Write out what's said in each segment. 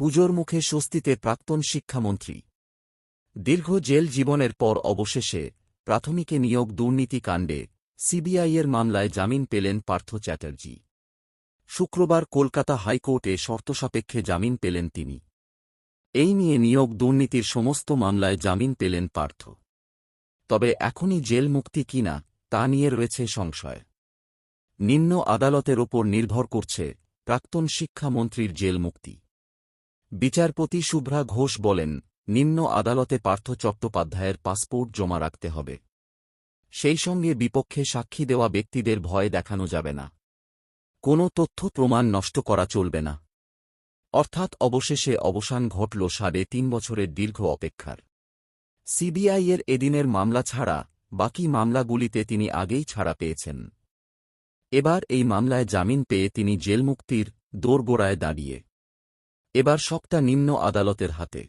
পুজোর মুখে স্বস্তিতে প্রাক্তন শিক্ষামন্ত্রী। দীর্ঘ জেল জীবনের পর অবশেষে প্রাথমিকে নিয়োগ দুর্নীতি কাণ্ডে সিবিআইয়ের মামলায় জামিন পেলেন পার্থ চ্যাটার্জি। শুক্রবার কলকাতা হাইকোর্টে শর্তসাপেক্ষে জামিন পেলেন তিনি। এই নিয়ে নিয়োগ দুর্নীতির সমস্ত মামলায় জামিন পেলেন পার্থ। তবে এখনই জেল মুক্তি কিনা তা নিয়ে রয়েছে সংশয়। নিম্ন আদালতের ওপর নির্ভর করছে প্রাক্তন শিক্ষামন্ত্রীর জেল মুক্তি। বিচারপতি শুভ্রা ঘোষ বলেন, নিম্ন আদালতে পার্থ চট্টোপাধ্যায়ের পাসপোর্ট জমা রাখতে হবে। সেই সঙ্গে বিপক্ষে সাক্ষী দেওয়া ব্যক্তিদের ভয় দেখানো যাবে না। কোনো তথ্য প্রমাণ নষ্ট করা চলবে না। অর্থাৎ অবশেষে অবসান ঘটল সাড়ে তিন বছরের দীর্ঘ অপেক্ষার। সিবিআইয়ের এদিনের মামলা ছাড়া বাকি মামলাগুলিতে তিনি আগেই ছাড়া পেয়েছেন। এবার এই মামলায় জামিন পেয়ে তিনি জেলমুক্তির দোরগোড়ায় দাঁড়িয়ে। এবার সবটা নিম্ন আদালতের হাতে।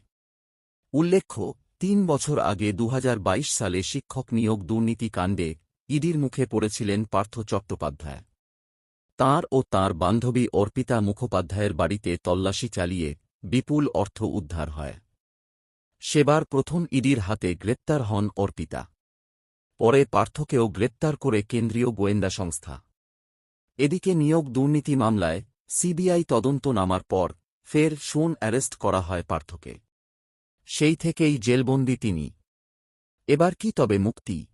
উল্লেখ্য, তিন বছর আগে দু হাজার বাইশ সালে শিক্ষক নিয়োগ দুর্নীতি কাণ্ডে ইডির মুখে পড়েছিলেন পার্থ চট্টোপাধ্যায়। তাঁর ও তাঁর বান্ধবী অর্পিতা মুখোপাধ্যায়ের বাড়িতে তল্লাশি চালিয়ে বিপুল অর্থ উদ্ধার হয়। সেবার প্রথম ইডির হাতে গ্রেপ্তার হন অর্পিতা। পরে পার্থকেও গ্রেপ্তার করে কেন্দ্রীয় গোয়েন্দা সংস্থা। এদিকে নিয়োগ দুর্নীতি মামলায় সিবিআই তদন্ত নামার পর ফের শোন অ্যারেস্ট করা হয় পার্থকে। সেই থেকেই জেলবন্দি তিনি। এবার কি তবে মুক্তি?